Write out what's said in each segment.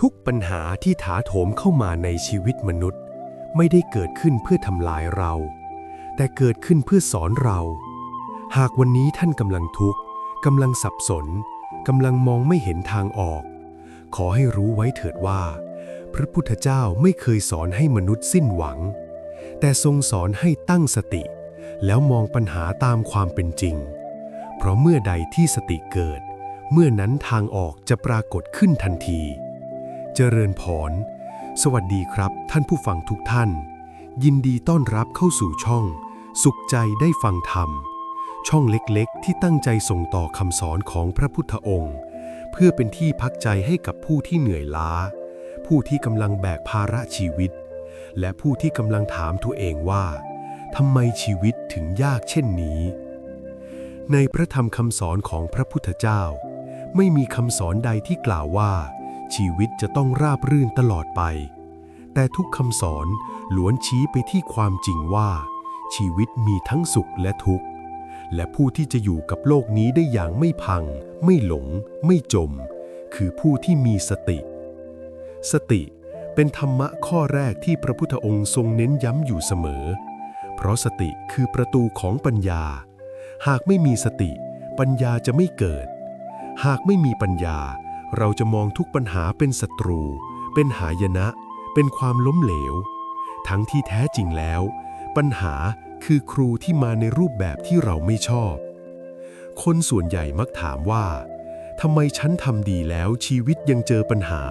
ทุกปัญหาที่ถาโถมเข้ามาในชีวิตมนุษย์ ไม่ได้เกิดขึ้นเพื่อทำลายเรา แต่เกิดขึ้นเพื่อสอนเรา หากวันนี้ท่านกำลังทุกข์กำลังสับสนกำลังมองไม่เห็นทางออก ขอให้รู้ไว้เถิดว่า พระพุทธเจ้าไม่เคยสอนให้มนุษย์สิ้นหวัง แต่ทรงสอนให้ตั้งสติ แล้วมองปัญหาตามความเป็นจริง เพราะเมื่อใดที่สติเกิด เมื่อนั้นทางออกจะปรากฏขึ้นทันที จริญพร สวัสดีครับท่านผู้ฟังทุกท่าน ยินดีต้อนรับเข้าสู่ช่อง สุขใจได้ฟังธรรม ช่องเล็กๆ ที่ตั้งใจส่งต่อคำสอนของพระพุทธองค์ เพื่อเป็นที่พักใจให้กับผู้ที่เหนื่อยล้า ผู้ที่กำลังแบกภาระชีวิต และผู้ที่กำลังถามตัวเองว่าทำไมชีวิตถึงยากเช่นนี้ ในพระธรรมคำสอนของพระพุทธเจ้า ไม่มีคำสอนใดที่กล่าวว่า ชีวิตจะต้องราบรื่นตลอดไป แต่ทุกคำสอนล้วนชี้ไปที่ความจริงว่า ชีวิตมีทั้งสุขและทุกข์ และผู้ที่จะอยู่กับโลกนี้ได้อย่างไม่พัง ไม่หลง ไม่จม คือผู้ที่มีสติ สติเป็นธรรมะข้อแรกที่พระพุทธองค์ทรงเน้นย้ำอยู่เสมอ เพราะสติคือประตูของปัญญา หากไม่มีสติ ปัญญาจะไม่เกิด หากไม่มีปัญญา เราจะมองทุกปัญหาเป็นศัตรู เป็นหายนะ เป็นความล้มเหลว ทั้งที่แท้จริงแล้ว ปัญหาคือครูที่มาในรูปแบบที่เราไม่ชอบ คนส่วนใหญ่มักถามว่าทำไมฉันทำดีแล้วชีวิตยังเจอปัญหา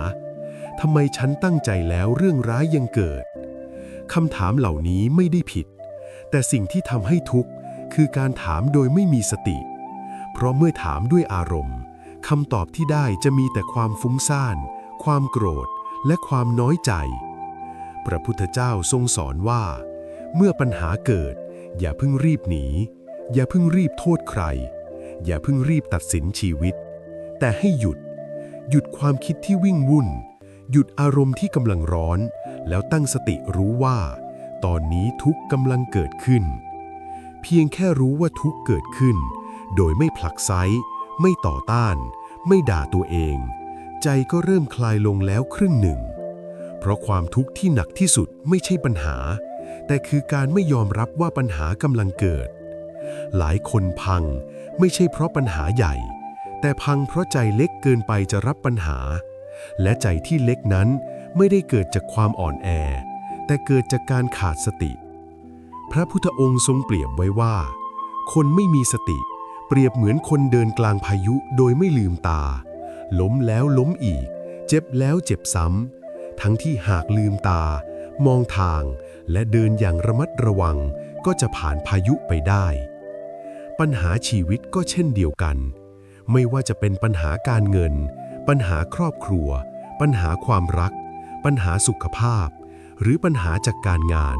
ทำไมฉันตั้งใจแล้วเรื่องร้ายยังเกิดคำถามเหล่านี้ไม่ได้ผิด แต่สิ่งที่ทำให้ทุกข์คือการถามโดยไม่มีสติ เพราะเมื่อถามด้วยอารมณ์ คำตอบที่ได้จะมีแต่ความฟุ้งซ่าน ความโกรธ และความน้อยใจ พระพุทธเจ้าทรงสอนว่า เมื่อปัญหาเกิด อย่าเพิ่งรีบหนี อย่าเพิ่งรีบโทษใคร อย่าเพิ่งรีบตัดสินชีวิต แต่ให้หยุด หยุดความคิดที่วิ่งวุ่น หยุดอารมณ์ที่กำลังร้อน แล้วตั้งสติรู้ว่า ตอนนี้ทุกข์กำลังเกิดขึ้น เพียงแค่รู้ว่าทุกข์เกิดขึ้น โดยไม่ผลักไซไม่ต่อต้าน ไม่ด่าตัวเอง ใจก็เริ่มคลายลงแล้วครึ่งหนึ่ง เพราะความทุกข์ที่หนักที่สุดไม่ใช่ปัญหา แต่คือการไม่ยอมรับว่าปัญหากำลังเกิด หลายคนพังไม่ใช่เพราะปัญหาใหญ่ แต่พังเพราะใจเล็กเกินไปจะรับปัญหา และใจที่เล็กนั้นไม่ได้เกิดจากความอ่อนแอ แต่เกิดจากการขาดสติ พระพุทธองค์ทรงเปรียบไว้ว่า คนไม่มีสติ เปรียบเหมือนคนเดินกลางพายุโดยไม่ลืมตา ล้มแล้วล้มอีก เจ็บแล้วเจ็บซ้ำ ทั้งที่หากลืมตา มองทาง และเดินอย่างระมัดระวัง ก็จะผ่านพายุไปได้ ปัญหาชีวิตก็เช่นเดียวกัน ไม่ว่าจะเป็นปัญหาการเงิน ปัญหาครอบครัว ปัญหาความรัก ปัญหาสุขภาพ หรือปัญหาจากการงาน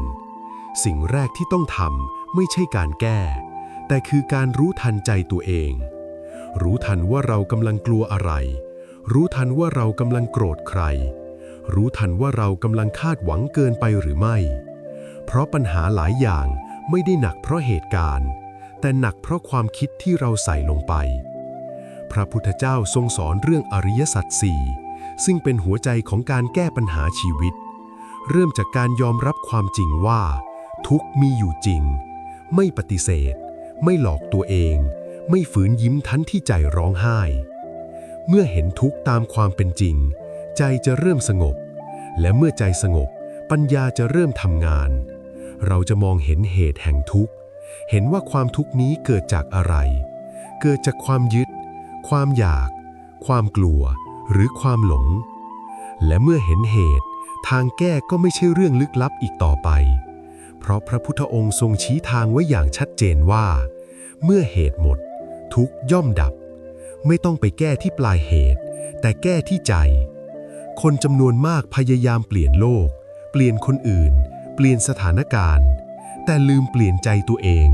สิ่งแรกที่ต้องทำไม่ใช่การแก้ แต่คือการรู้ทันใจตัวเอง รู้ทันว่าเรากำลังกลัวอะไร รู้ทันว่าเรากำลังโกรธใคร รู้ทันว่าเรากำลังคาดหวังเกินไปหรือไม่ เพราะปัญหาหลายอย่างไม่ได้หนักเพราะเหตุการณ์ แต่หนักเพราะความคิดที่เราใส่ลงไป พระพุทธเจ้าทรงสอนเรื่องอริยสัจสี่ซึ่งเป็นหัวใจของการแก้ปัญหาชีวิต เริ่มจากการยอมรับความจริงว่า ทุกมีอยู่จริง ไม่ปฏิเสธ ไม่หลอกตัวเอง ไม่ฝืนยิ้มทันที่ใจร้องไห้ เมื่อเห็นทุกข์ตามความเป็นจริง ใจจะเริ่มสงบ และเมื่อใจสงบ ปัญญาจะเริ่มทำงาน เราจะมองเห็นเหตุแห่งทุกข์ เห็นว่าความทุกข์นี้เกิดจากอะไร เกิดจากความยึด ความอยาก ความกลัว หรือความหลง และเมื่อเห็นเหตุ ทางแก้ก็ไม่ใช่เรื่องลึกลับอีกต่อไป เพราะพระพุทธองค์ทรงชี้ทางไว้อย่างชัดเจนว่า เมื่อเหตุหมด ทุกย่อมดับ ไม่ต้องไปแก้ที่ปลายเหตุ แต่แก้ที่ใจ คนจำนวนมากพยายามเปลี่ยนโลก เปลี่ยนคนอื่น เปลี่ยนสถานการณ์ แต่ลืมเปลี่ยนใจตัวเอง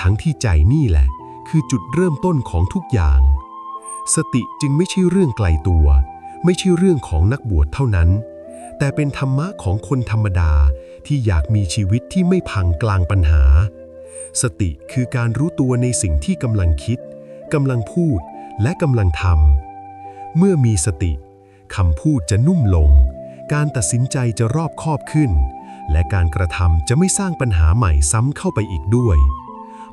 ทั้งที่ใจนี่แหละ คือจุดเริ่มต้นของทุกอย่าง สติจึงไม่ใช่เรื่องไกลตัว ไม่ใช่เรื่องของนักบวชเท่านั้น แต่เป็นธรรมะของคนธรรมดา ที่อยากมีชีวิตที่ไม่พังกลางปัญหา สติคือการรู้ตัวในสิ่งที่กำลังคิดกำลังพูดและกำลังทำเมื่อมีสติคำพูดจะนุ่มลง การตัดสินใจจะรอบคอบขึ้น และการกระทำจะไม่สร้างปัญหาใหม่ซ้ำเข้าไปอีกด้วย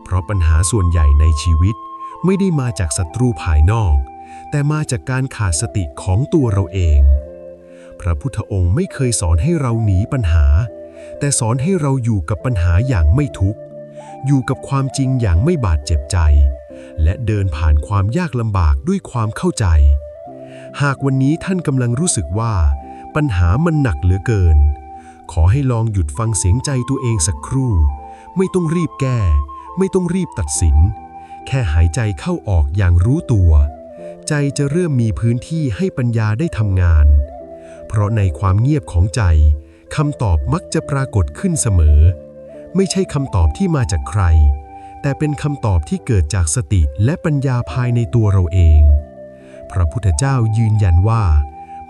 เพราะปัญหาส่วนใหญ่ในชีวิตไม่ได้มาจากศัตรูภายนอก แต่มาจากการขาดสติของตัวเราเอง พระพุทธองค์ไม่เคยสอนให้เราหนีปัญหา แต่สอนให้เราอยู่กับปัญหาอย่างไม่ทุกข์ อยู่กับความจริงอย่างไม่บาดเจ็บใจ และเดินผ่านความยากลำบากด้วยความเข้าใจ หากวันนี้ท่านกำลังรู้สึกว่า ปัญหามันหนักเหลือเกิน ขอให้ลองหยุดฟังเสียงใจตัวเองสักครู่ ไม่ต้องรีบแก้ ไม่ต้องรีบตัดสิน แค่หายใจเข้าออกอย่างรู้ตัว ใจจะเริ่มมีพื้นที่ให้ปัญญาได้ทำงาน เพราะในความเงียบของใจ คำตอบมักจะปรากฏขึ้นเสมอ ไม่ใช่คำตอบที่มาจากใคร แต่เป็นคำตอบที่เกิดจากสติและปัญญาภายในตัวเราเอง พระพุทธเจ้ายืนยันว่า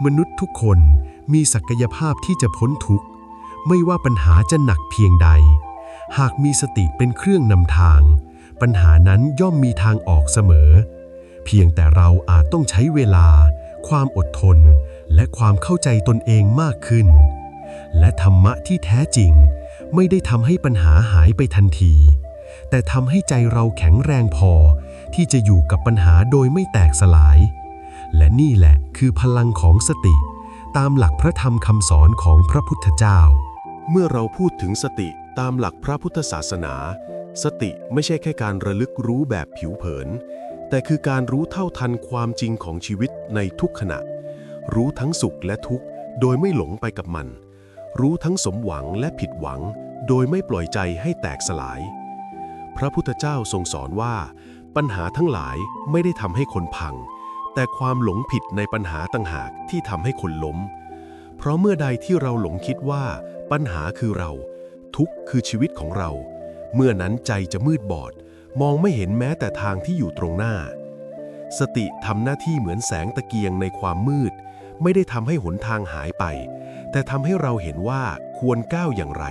มนุษย์ทุกคนมีศักยภาพที่จะพ้นทุกข์ ไม่ว่าปัญหาจะหนักเพียงใด หากมีสติเป็นเครื่องนำทาง ปัญหานั้นย่อมมีทางออกเสมอ เพียงแต่เราอาจต้องใช้เวลา ความอดทน และความเข้าใจตนเองมากขึ้น และธรรมะที่แท้จริง ไม่ได้ทำให้ปัญหาหายไปทันที แต่ทำให้ใจเราแข็งแรงพอ ที่จะอยู่กับปัญหาโดยไม่แตกสลาย และนี่แหละคือพลังของสติ ตามหลักพระธรรมคำสอนของพระพุทธเจ้า เมื่อเราพูดถึงสติตามหลักพระพุทธศาสนา สติไม่ใช่แค่การระลึกรู้แบบผิวเผิน แต่คือการรู้เท่าทันความจริงของชีวิตในทุกขณะ รู้ทั้งสุขและทุกข์โดยไม่หลงไปกับมัน รู้ทั้งสมหวังและผิดหวัง โดยไม่ปล่อยใจให้แตกสลาย พระพุทธเจ้าทรงสอนว่า ปัญหาทั้งหลายไม่ได้ทำให้คนพัง แต่ความหลงผิดในปัญหาต่างหากที่ทำให้คนล้ม เพราะเมื่อใดที่เราหลงคิดว่า ปัญหาคือเรา ทุกข์คือชีวิตของเรา เมื่อนั้นใจจะมืดบอด มองไม่เห็นแม้แต่ทางที่อยู่ตรงหน้า สติทำหน้าที่เหมือนแสงตะเกียงในความมืด ไม่ได้ทำให้หนทางหายไป แต่ทำให้เราเห็นว่าควรก้าวอย่างไร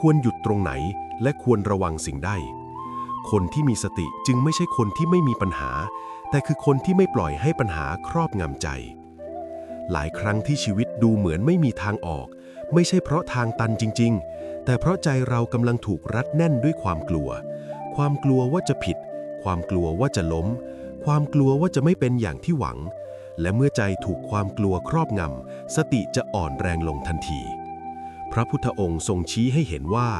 ควรหยุดตรงไหน และควรระวังสิ่งใดคนที่มีสติจึงไม่ใช่คนที่ไม่มีปัญหา แต่คือคนที่ไม่ปล่อยให้ปัญหาครอบงำใจ หลายครั้งที่ชีวิตดูเหมือนไม่มีทางออก ไม่ใช่เพราะทางตันจริง ๆ แต่เพราะใจเรากำลังถูกรัดแน่นด้วยความกลัว ความกลัวว่าจะผิด ความกลัวว่าจะล้ม ความกลัวว่าจะไม่เป็นอย่างที่หวัง และเมื่อใจถูกความกลัวครอบงำ สติจะอ่อนแรงลงทันที พระพุทธองค์ทรงชี้ให้เห็นว่า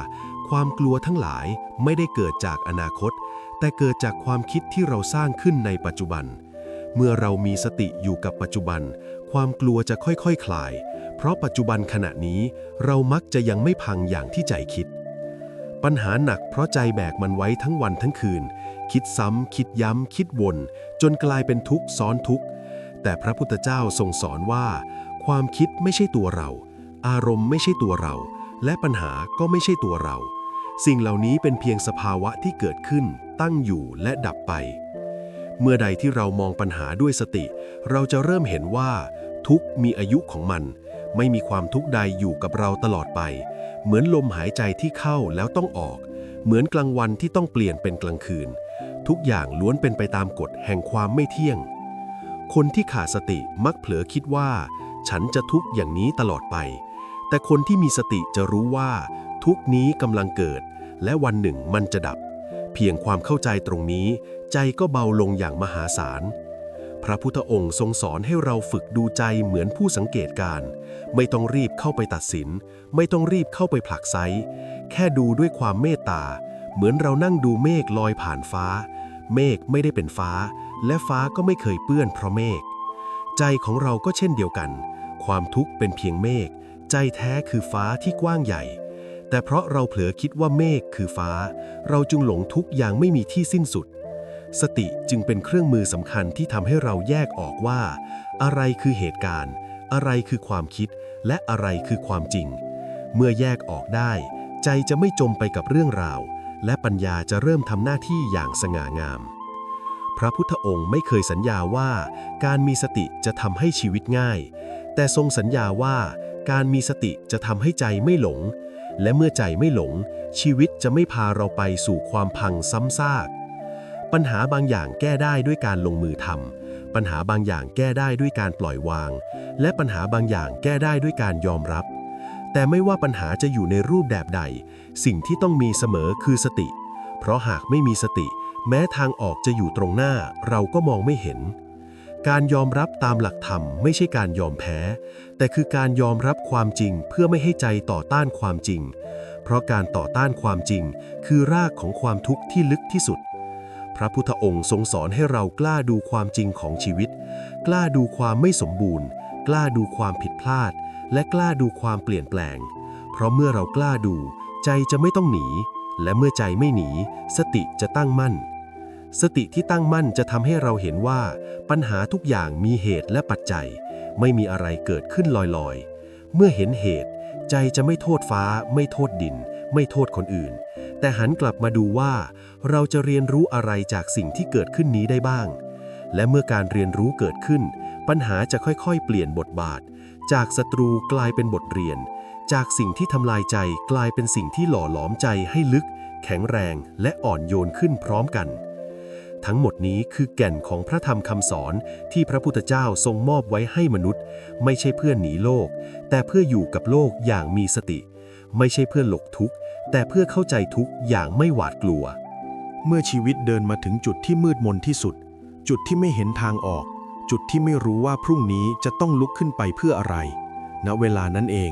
ความกลัวทั้งหลายไม่ได้เกิดจากอนาคต แต่เกิดจากความคิดที่เราสร้างขึ้นในปัจจุบัน เมื่อเรามีสติอยู่กับปัจจุบัน ความกลัวจะค่อยๆคคลาย เพราะปัจจุบันขณะนี้เรามักจะยังไม่พังอย่างที่ใจคิดปัญหาหนักเพราะใจแบกมันไว้ทั้งวันทั้งคืน คิดซ้ำ คิดย้ำ คิดวน จนกลายเป็นทุกข์ซ้อนทุกข์ แต่พระพุทธเจ้าทรงสอนว่า ความคิดไม่ใช่ตัวเรา อารมณ์ไม่ใช่ตัวเรา และปัญหาก็ไม่ใช่ตัวเรา สิ่งเหล่านี้เป็นเพียงสภาวะที่เกิดขึ้น ตั้งอยู่และดับไป เมื่อใดที่เรามองปัญหาด้วยสติ เราจะเริ่มเห็นว่า ทุกมีอายุของมัน ไม่มีความทุกข์ใดอยู่กับเราตลอดไป เหมือนลมหายใจที่เข้าแล้วต้องออก เหมือนกลางวันที่ต้องเปลี่ยนเป็นกลางคืน ทุกอย่างล้วนเป็นไปตามกฎแห่งความไม่เที่ยง คนที่ขาดสติมักเผลอคิดว่า ฉันจะทุกข์อย่างนี้ตลอดไป แต่คนที่มีสติจะรู้ว่า ทุกนี้กำลังเกิด และวันหนึ่งมันจะดับ เพียงความเข้าใจตรงนี้ ใจก็เบาลงอย่างมหาศาล พระพุทธองค์ทรงสอนให้เราฝึกดูใจเหมือนผู้สังเกตการ ไม่ต้องรีบเข้าไปตัดสิน ไม่ต้องรีบเข้าไปผลักไซแค่ดูด้วยความเมตตา เหมือนเรานั่งดูเมฆลอยผ่านฟ้า เมฆไม่ได้เป็นฟ้า และฟ้าก็ไม่เคยเปื้อนเพราะเมฆ ใจของเราก็เช่นเดียวกัน ความทุกข์เป็นเพียงเมฆ ใจแท้คือฟ้าที่กว้างใหญ่ แต่เพราะเราเผลอคิดว่าเมฆคือฟ้า เราจึงหลงทุกข์อย่างไม่มีที่สิ้นสุด สติจึงเป็นเครื่องมือสำคัญที่ทำให้เราแยกออกว่า อะไรคือเหตุการณ์ อะไรคือความคิด และอะไรคือความจริง เมื่อแยกออกได้ ใจจะไม่จมไปกับเรื่องราว และปัญญาจะเริ่มทำหน้าที่อย่างสง่างาม พระพุทธองค์ไม่เคยสัญญาว่าการมีสติจะทำให้ชีวิตง่าย แต่ทรงสัญญาว่าการมีสติจะทำให้ใจไม่หลง และเมื่อใจไม่หลง ชีวิตจะไม่พาเราไปสู่ความพังซ้ำซาก ปัญหาบางอย่างแก้ได้ด้วยการลงมือทำปัญหาบางอย่างแก้ได้ด้วยการปล่อยวาง และปัญหาบางอย่างแก้ได้ด้วยการยอมรับ แต่ไม่ว่าปัญหาจะอยู่ในรูปแบบใด สิ่งที่ต้องมีเสมอคือสติ เพราะหากไม่มีสติ แม้ทางออกจะอยู่ตรงหน้าเราก็มองไม่เห็น การยอมรับตามหลักธรรมไม่ใช่การยอมแพ้ แต่คือการยอมรับความจริงเพื่อไม่ให้ใจต่อต้านความจริง เพราะการต่อต้านความจริง คือรากของความทุกข์ที่ลึกที่สุด พระพุทธองค์ทรงสอนให้เรากล้าดูความจริงของชีวิต กล้าดูความไม่สมบูรณ์ กล้าดูความผิดพลาด และกล้าดูความเปลี่ยนแปลง เพราะเมื่อเรากล้าดู ใจจะไม่ต้องหนี และเมื่อใจไม่หนี สติจะตั้งมั่น สติที่ตั้งมั่นจะทำให้เราเห็นว่า ปัญหาทุกอย่างมีเหตุและปัจจัย ไม่มีอะไรเกิดขึ้นลอยๆ เมื่อเห็นเหตุ ใจจะไม่โทษฟ้า ไม่โทษดิน ไม่โทษคนอื่น แต่หันกลับมาดูว่า เราจะเรียนรู้อะไรจากสิ่งที่เกิดขึ้นนี้ได้บ้าง และเมื่อการเรียนรู้เกิดขึ้น ปัญหาจะค่อยๆ เปลี่ยนบทบาท จากศัตรูกลายเป็นบทเรียน จากสิ่งที่ทำลายใจกลายเป็นสิ่งที่หล่อหลอมใจให้ลึก แข็งแรงและอ่อนโยนขึ้นพร้อมกัน ทั้งหมดนี้คือแก่นของพระธรรมคำสอนที่พระพุทธเจ้าทรงมอบไว้ให้มนุษย์ ไม่ใช่เพื่อหนีโลก แต่เพื่ออยู่กับโลกอย่างมีสติ ไม่ใช่เพื่อหลกทุกข์ แต่เพื่อเข้าใจทุกข์อย่างไม่หวาดกลัว เมื่อชีวิตเดินมาถึงจุดที่มืดมนที่สุด จุดที่ไม่เห็นทางออก จุดที่ไม่รู้ว่าพรุ่งนี้จะต้องลุกขึ้นไปเพื่ออะไรณเวลานั้นเอง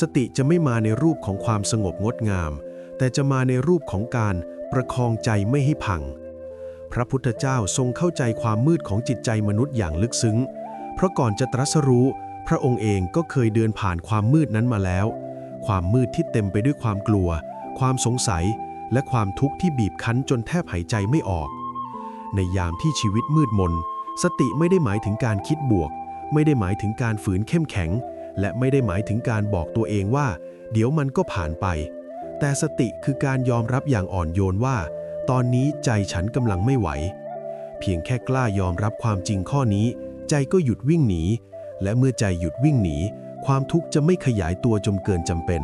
สติจะไม่มาในรูปของความสงบงดงาม แต่จะมาในรูปของการประคองใจไม่ให้พัง ระพุทธเจ้าทรงเข้าใจความมืดของจิตใจมนุษย์อย่างลึกซึ้ง เพราะก่อนจะตรัสรู้ พระองค์เองก็เคยเดินผ่านความมืดนั้นมาแล้ว ความมืดที่เต็มไปด้วยความกลัว ความสงสัย และความทุกข์ที่บีบคั้นจนแทบหายใจไม่ออก ในยามที่ชีวิตมืดมน สติไม่ได้หมายถึงการคิดบวก ไม่ได้หมายถึงการฝืนเข้มแข็ง และไม่ได้หมายถึงการบอกตัวเองว่า เดี๋ยวมันก็ผ่านไป แต่สติคือการยอมรับอย่างอ่อนโยนว่า ตอนนี้ใจฉันกำลังไม่ไหว เพียงแค่กล้ายอมรับความจริงข้อนี้ ใจก็หยุดวิ่งหนี และเมื่อใจหยุดวิ่งหนี ความทุกข์จะไม่ขยายตัวจนเกินจำเป็น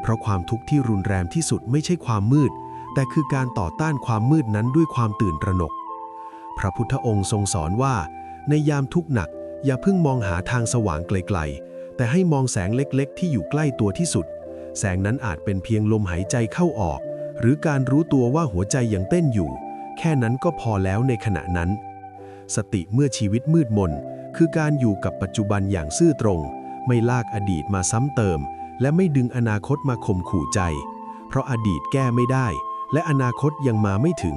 เพราะความทุกข์ที่รุนแรงที่สุดไม่ใช่ความมืด แต่คือการต่อต้านความมืดนั้นด้วยความตื่นตระหนก พระพุทธองค์ทรงสอนว่า ในยามทุกข์หนัก อย่าเพิ่งมองหาทางสว่างไกลๆ แต่ให้มองแสงเล็กๆ ที่อยู่ใกล้ตัวที่สุด แสงนั้นอาจเป็นเพียงลมหายใจเข้าออก หรือการรู้ตัวว่าหัวใจยังเต้นอยู่ แค่นั้นก็พอแล้วในขณะนั้น สติเมื่อชีวิตมืดมน คือการอยู่กับปัจจุบันอย่างซื่อตรง ไม่ลากอดีตมาซ้ำเติม และไม่ดึงอนาคตมาข่มขู่ใจ เพราะอดีตแก้ไม่ได้ และอนาคตยังมาไม่ถึง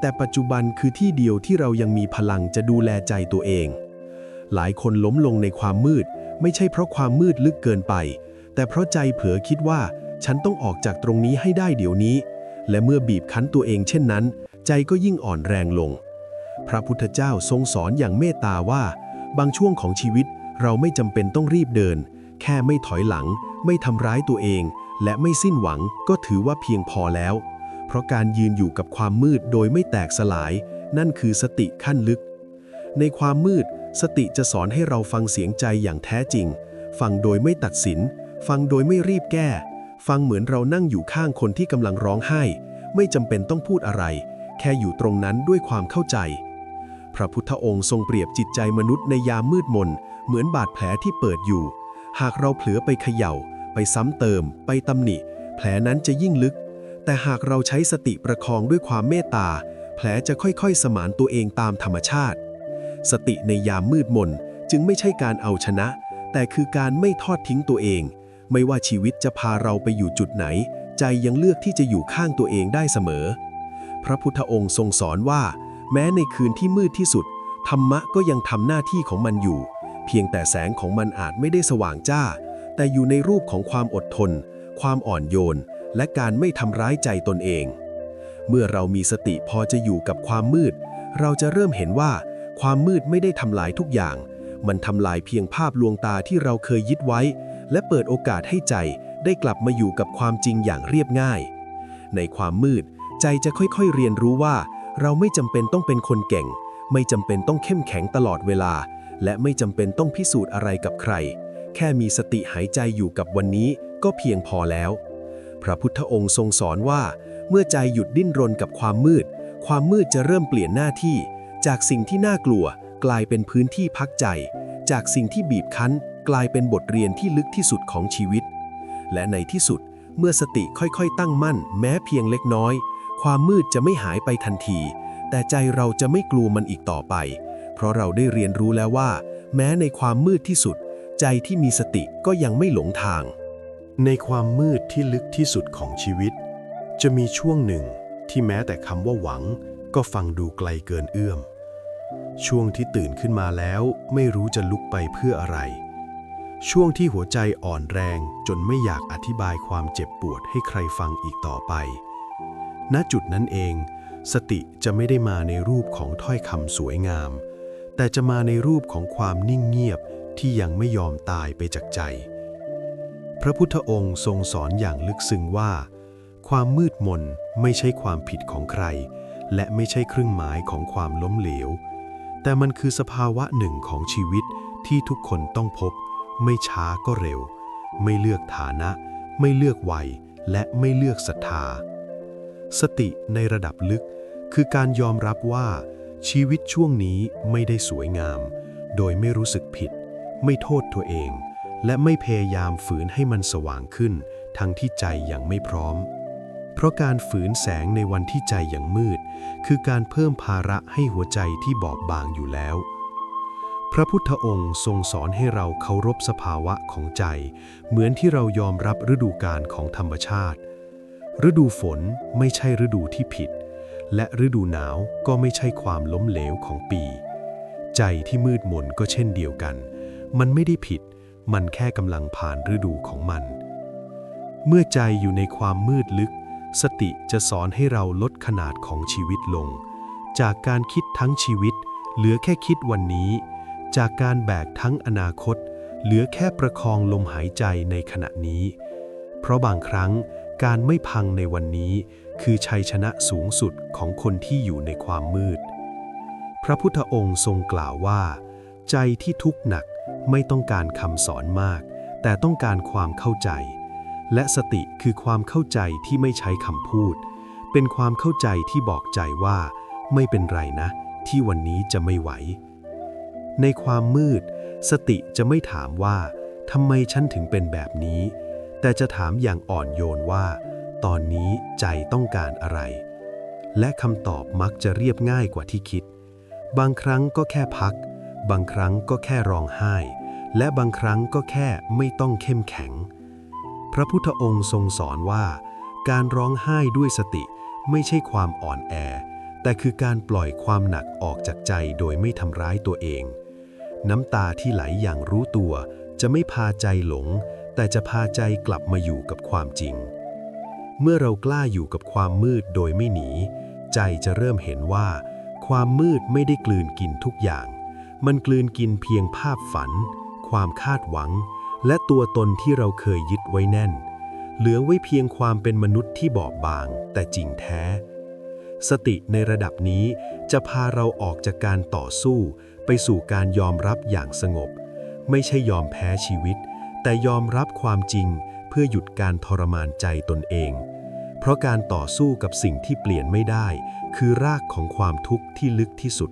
แต่ปัจจุบันคือที่เดียวที่เรายังมีพลังจะดูแลใจตัวเอง หลายคนล้มลงในความมืด ไม่ใช่เพราะความมืดลึกเกินไป แต่เพราะใจเผลอคิดว่าฉันต้องออกจากตรงนี้ให้ได้เดี๋ยวนี้ และเมื่อบีบคั้นตัวเองเช่นนั้น ใจก็ยิ่งอ่อนแรงลง พระพุทธเจ้าทรงสอนอย่างเมตตาว่า บางช่วงของชีวิตเราไม่จำเป็นต้องรีบเดิน แค่ไม่ถอยหลัง ไม่ทำร้ายตัวเอง และไม่สิ้นหวังก็ถือว่าเพียงพอแล้ว เพราะการยืนอยู่กับความมืดโดยไม่แตกสลาย นั่นคือสติขั้นลึก ในความมืด สติจะสอนให้เราฟังเสียงใจอย่างแท้จริง ฟังโดยไม่ตัดสิน ฟังโดยไม่รีบแก้ ฟังเหมือนเรานั่งอยู่ข้างคนที่กำลังร้องไห้ ไม่จำเป็นต้องพูดอะไร แค่อยู่ตรงนั้นด้วยความเข้าใจ พระพุทธองค์ทรงเปรียบจิตใจมนุษย์ในยามมืดมน เหมือนบาดแผลที่เปิดอยู่ หากเราเผลอไปเขยา่า ไปซ้ำเติม ไปตำหนิ แผลนั้นจะยิ่งลึก แต่หากเราใช้สติประคองด้วยความเมตตา แผลจะค่อยๆ สมานตัวเองตามธรรมชาติ สติในยามมืดมนจึงไม่ใช่การเอาชนะ แต่คือการไม่ทอดทิ้งตัวเอง ไม่ว่าชีวิตจะพาเราไปอยู่จุดไหน ใจยังเลือกที่จะอยู่ข้างตัวเองได้เสมอ พระพุทธองค์ทรงสอนว่า แม้ในคืนที่มืดที่สุด ธรรมะก็ยังทำหน้าที่ของมันอยู่ เพียงแต่แสงของมันอาจไม่ได้สว่างจ้า แต่อยู่ในรูปของความอดทน ความอ่อนโยน และการไม่ทำร้ายใจตนเอง เมื่อเรามีสติพอจะอยู่กับความมืด เราจะเริ่มเห็นว่า ความมืดไม่ได้ทำลายทุกอย่าง มันทำลายเพียงภาพลวงตาที่เราเคยยึดไว้ และเปิดโอกาสให้ใจได้กลับมาอยู่กับความจริงอย่างเรียบง่าย ในความมืด ใจจะค่อยๆเรียนรู้ว่า เราไม่จำเป็นต้องเป็นคนเก่ง ไม่จำเป็นต้องเข้มแข็งตลอดเวลา และไม่จำเป็นต้องพิสูจน์อะไรกับใคร แค่มีสติหายใจอยู่กับวันนี้ก็เพียงพอแล้ว พระพุทธองค์ทรงสอนว่า เมื่อใจหยุดดิ้นรนกับความมืด ความมืดจะเริ่มเปลี่ยนหน้าที่ จากสิ่งที่น่ากลัว กลายเป็นพื้นที่พักใจ จากสิ่งที่บีบคั้น กลายเป็นบทเรียนที่ลึกที่สุดของชีวิต และในที่สุดเมื่อสติค่อยๆ ตั้งมั่น แม้เพียงเล็กน้อย ความมืดจะไม่หายไปทันที แต่ใจเราจะไม่กลัวมันอีกต่อไป เพราะเราได้เรียนรู้แล้วว่า แม้ในความมืดที่สุด ใจที่มีสติก็ยังไม่หลงทาง ในความมืดที่ลึกที่สุดของชีวิต จะมีช่วงหนึ่งที่แม้แต่คำว่าหวัง ก็ฟังดูไกลเกินเอื้อม ช่วงที่ตื่นขึ้นมาแล้วไม่รู้จะลุกไปเพื่ออะไร ช่วงที่หัวใจอ่อนแรงจนไม่อยากอธิบายความเจ็บปวดให้ใครฟังอีกต่อไป ณ จุดนั้นเอง สติจะไม่ได้มาในรูปของถ้อยคำสวยงาม แต่จะมาในรูปของความนิ่งเงียบที่ยังไม่ยอมตายไปจากใจ พระพุทธองค์ทรงสอนอย่างลึกซึ้งว่า ความมืดมนไม่ใช่ความผิดของใคร และไม่ใช่เครื่องหมายของความล้มเหลว แต่มันคือสภาวะหนึ่งของชีวิตที่ทุกคนต้องพบ ไม่ช้าก็เร็ว ไม่เลือกฐานะ ไม่เลือกวัย และไม่เลือกศรัทธา สติในระดับลึกคือการยอมรับว่า ชีวิตช่วงนี้ไม่ได้สวยงาม โดยไม่รู้สึกผิด ไม่โทษตัวเอง และไม่พยายามฝืนให้มันสว่างขึ้น ทั้งที่ใจยังไม่พร้อม เพราะการฝืนแสงในวันที่ใจยังมืด คือการเพิ่มภาระให้หัวใจที่บอบบางอยู่แล้ว พระพุทธองค์ทรงสอนให้เราเคารพสภาวะของใจ เหมือนที่เรายอมรับฤดูกาลของธรรมชาติ ฤดูฝนไม่ใช่ฤดูที่ผิด และฤดูหนาวก็ไม่ใช่ความล้มเหลวของปี ใจที่มืดมนก็เช่นเดียวกัน มันไม่ได้ผิด มันแค่กำลังผ่านฤดูของมัน เมื่อใจอยู่ในความมืดลึก สติจะสอนให้เราลดขนาดของชีวิตลง จากการคิดทั้งชีวิต เหลือแค่คิดวันนี้ จากการแบกทั้งอนาคต เหลือแค่ประคองลมหายใจในขณะนี้ เพราะบางครั้งการไม่พังในวันนี้ คือชัยชนะสูงสุดของคนที่อยู่ในความมืด พระพุทธองค์ทรงกล่าวว่า ใจที่ทุกข์หนักไม่ต้องการคำสอนมาก แต่ต้องการความเข้าใจ และสติคือความเข้าใจที่ไม่ใช้คำพูด เป็นความเข้าใจที่บอกใจว่า ไม่เป็นไรนะ ที่วันนี้จะไม่ไหว ในความมืด สติจะไม่ถามว่าทำไมฉันถึงเป็นแบบนี้ แต่จะถามอย่างอ่อนโยนว่า ตอนนี้ใจต้องการอะไร และคำตอบมักจะเรียบง่ายกว่าที่คิด บางครั้งก็แค่พัก บางครั้งก็แค่ร้องไห้ และบางครั้งก็แค่ไม่ต้องเข้มแข็ง พระพุทธองค์ทรงสอนว่า การร้องไห้ด้วยสติไม่ใช่ความอ่อนแอ แต่คือการปล่อยความหนักออกจากใจโดยไม่ทำร้ายตัวเอง น้ำตาที่ไหลอย่างรู้ตัว จะไม่พาใจหลง แต่จะพาใจกลับมาอยู่กับความจริง เมื่อเรากล้าอยู่กับความมืดโดยไม่หนี ใจจะเริ่มเห็นว่า ความมืดไม่ได้กลืนกินทุกอย่าง มันกลืนกินเพียงภาพฝัน ความคาดหวัง และตัวตนที่เราเคยยึดไว้แน่น เหลือไว้เพียงความเป็นมนุษย์ที่บอบบาง แต่จริงแท้สติในระดับนี้จะพาเราออกจากการต่อสู้ ไปสู่การยอมรับอย่างสงบ ไม่ใช่ยอมแพ้ชีวิต แต่ยอมรับความจริงเพื่อหยุดการทรมานใจตนเอง เพราะการต่อสู้กับสิ่งที่เปลี่ยนไม่ได้ คือรากของความทุกข์ที่ลึกที่สุด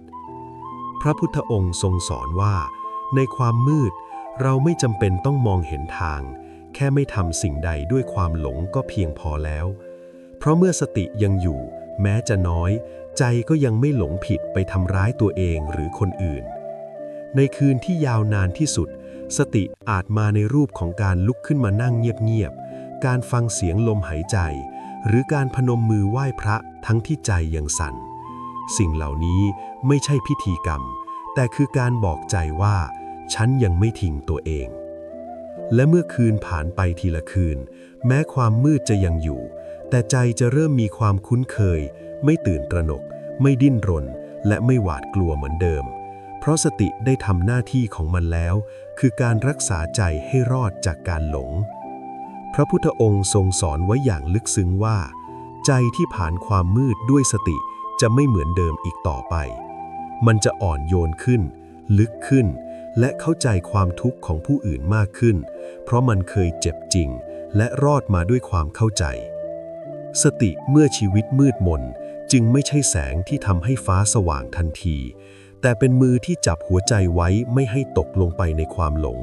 พระพุทธองค์ทรงสอนว่า ในความมืด เราไม่จำเป็นต้องมองเห็นทาง แค่ไม่ทำสิ่งใดด้วยความหลงก็เพียงพอแล้ว เพราะเมื่อสติยังอยู่ แม้จะน้อย ใจก็ยังไม่หลงผิดไปทำร้ายตัวเองหรือคนอื่น ในคืนที่ยาวนานที่สุด สติอาจมาในรูปของการลุกขึ้นมานั่งเงียบๆ การฟังเสียงลมหายใจ หรือการพนมมือไหว้พระทั้งที่ใจยังสั่น สิ่งเหล่านี้ไม่ใช่พิธีกรรม แต่คือการบอกใจว่า ฉันยังไม่ทิ้งตัวเอง และเมื่อคืนผ่านไปทีละคืน แม้ความมืดจะยังอยู่ แต่ใจจะเริ่มมีความคุ้นเคย ไม่ตื่นตระหนก ไม่ดิ้นรน และไม่หวาดกลัวเหมือนเดิม เพราะสติได้ทำหน้าที่ของมันแล้ว คือการรักษาใจให้รอดจากการหลง พระพุทธองค์ทรงสอนไว้อย่างลึกซึ้งว่า ใจที่ผ่านความมืดด้วยสติจะไม่เหมือนเดิมอีกต่อไป มันจะอ่อนโยนขึ้น ลึกขึ้น และเข้าใจความทุกข์ของผู้อื่นมากขึ้น เพราะมันเคยเจ็บจริง และรอดมาด้วยความเข้าใจ สติเมื่อชีวิตมืดมน จึงไม่ใช่แสงที่ทำให้ฟ้าสว่างทันที แต่เป็นมือที่จับหัวใจไว้ไม่ให้ตกลงไปในความหลง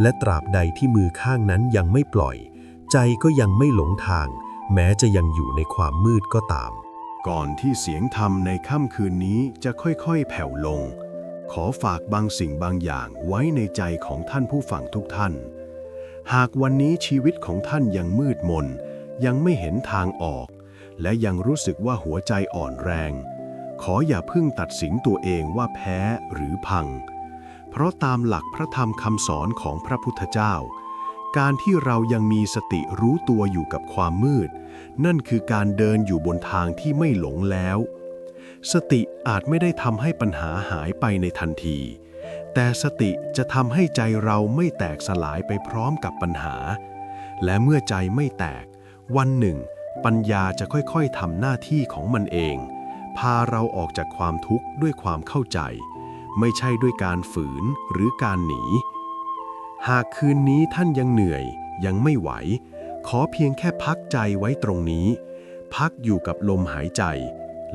และตราบใดที่มือข้างนั้นยังไม่ปล่อย ใจก็ยังไม่หลงทาง แม้จะยังอยู่ในความมืดก็ตาม ก่อนที่เสียงธรรมในค่ำคืนนี้จะค่อยๆ แผ่วลง ขอฝากบางสิ่งบางอย่างไว้ในใจของท่านผู้ฟังทุกท่าน หากวันนี้ชีวิตของท่านยังมืดมนยังไม่เห็นทางออก และยังรู้สึกว่าหัวใจอ่อนแรง ขออย่าเพิ่งตัดสินตัวเองว่าแพ้หรือพัง เพราะตามหลักพระธรรมคำสอนของพระพุทธเจ้า การที่เรายังมีสติรู้ตัวอยู่กับความมืด นั่นคือการเดินอยู่บนทางที่ไม่หลงแล้ว สติอาจไม่ได้ทำให้ปัญหาหายไปในทันที แต่สติจะทำให้ใจเราไม่แตกสลายไปพร้อมกับปัญหา และเมื่อใจไม่แตก วันหนึ่ง ปัญญาจะค่อยๆทำหน้าที่ของมันเอง พาเราออกจากความทุกข์ด้วยความเข้าใจ ไม่ใช่ด้วยการฝืนหรือการหนี หากคืนนี้ท่านยังเหนื่อยยังไม่ไหว ขอเพียงแค่พักใจไว้ตรงนี้ พักอยู่กับลมหายใจ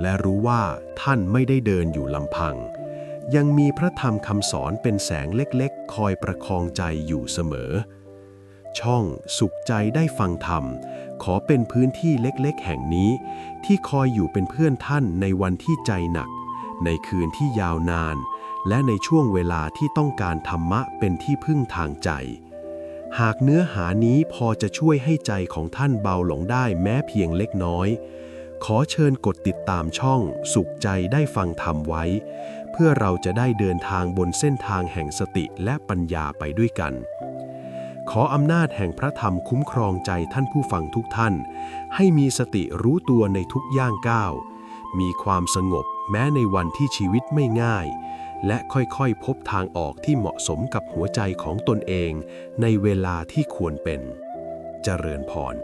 และรู้ว่าท่านไม่ได้เดินอยู่ลำพัง ยังมีพระธรรมคำสอนเป็นแสงเล็กๆ คอยประคองใจอยู่เสมอ ช่องสุขใจได้ฟังธรรม ขอเป็นพื้นที่เล็กๆ แห่งนี้ ที่คอยอยู่เป็นเพื่อนท่านในวันที่ใจหนัก ในคืนที่ยาวนาน และในช่วงเวลาที่ต้องการธรรมะเป็นที่พึ่งทางใจ หากเนื้อหานี้พอจะช่วยให้ใจของท่านเบาลงได้แม้เพียงเล็กน้อย ขอเชิญกดติดตามช่อง สุขใจได้ฟังธรรมไว้ เพื่อเราจะได้เดินทางบนเส้นทางแห่งสติและปัญญาไปด้วยกัน ขออำนาจแห่งพระธรรมคุ้มครองใจท่านผู้ฟังทุกท่าน ให้มีสติรู้ตัวในทุกย่างก้าว มีความสงบแม้ในวันที่ชีวิตไม่ง่าย และค่อยๆ พบทางออกที่เหมาะสมกับหัวใจของตนเอง ในเวลาที่ควรเป็น เจริญพร